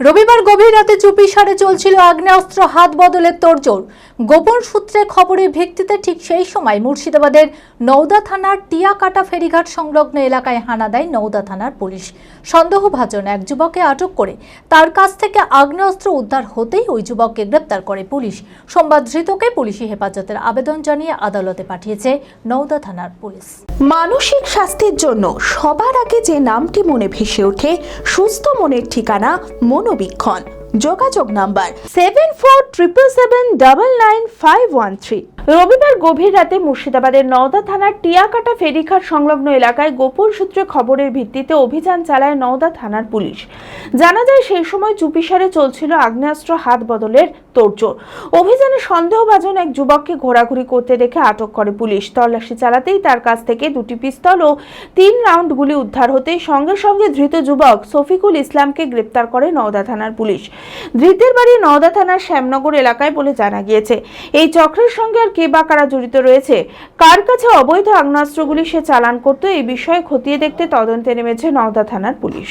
রবিবার গভীর রাতে চুপি সারে চলছিল আগ্নেয়াস্ত্র, হাত বদলের তোড়জোড়। গোপন সূত্রে খবরের ভিত্তিতে ঠিক সেই সময় মুর্শিদাবাদের নওদা থানার টিয়াকাটা ফেরিঘাট সংলগ্ন এলাকায় হানা দেয় নওদা থানার পুলিশ। সন্দেহভাজন এক যুবককে আটক করে তার কাছ থেকে আগ্নেয়াস্ত্র উদ্ধার হতেই ওই যুবককে গ্রেপ্তার করে পুলিশ। সোমবার ধৃতকে পুলিশি হেফাজতের আবেদন জানিয়ে আদালতে পাঠিয়েছে নওদা থানার পুলিশ। মানসিক স্বাস্থ্যের জন্য সবার আগে যে নামটি মনে ভেসে ওঠে, সুস্থ মনের ঠিকানা মনোবীক্ষণ। যোগাযোগ number seven four triple seven double nine five one three রবিবার গভীর রাতে মুর্শিদাবাদের নওদা থানার টিয়াকাটা ফেরিঘাট সংলগ্ন এলাকায় গোপন সূত্রে খবরের ভিত্তিতে অভিযান চালায় নওদা থানার পুলিশ। জানা যায়, সেই সময় চুপিসারে চলছিল আগ্নেয়াস্ত্র হাত বদলের তোড়জোড়। অভিযানে সন্দেহভাজন এক যুবককে ঘোরাঘুরি করতে দেখে আটক করে পুলিশ। তল্লাশি চালাতেই তার কাছ থেকে দুটি পিস্তল ও তিন রাউন্ড গুলি উদ্ধার হতেই সঙ্গে সঙ্গে ধৃত যুবক শফিকুল ইসলামকে গ্রেপ্তার করে নওদা থানার পুলিশ। ধৃতের বাড়ি নওদা থানার শ্যামনগর এলাকায় বলে জানা গিয়েছে। এই চক্রের সঙ্গে আর কে বা কারা জড়িত রয়েছে? কার কাছে অবৈধ আগ্নেয়াস্ত্রগুলি সে চালান করত? এই বিষয়ে খতিয়ে দেখতে তদন্তে নেমেছে নওদা থানার পুলিশ।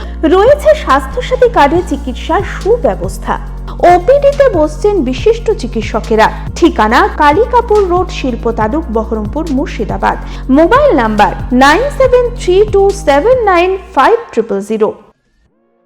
রয়েছে স্বাস্থ্যসাথী কার্ডে চিকিৎসার সুব্যবস্থা। ওপিডিতে বসছেন বিশিষ্ট চিকিৎসকেরা। ঠিকানা কালিকাপুর রোড, শিল্প তালুক, Baharampur, Murshidabad. Mobile number nine seven three two seven nine five triple zero.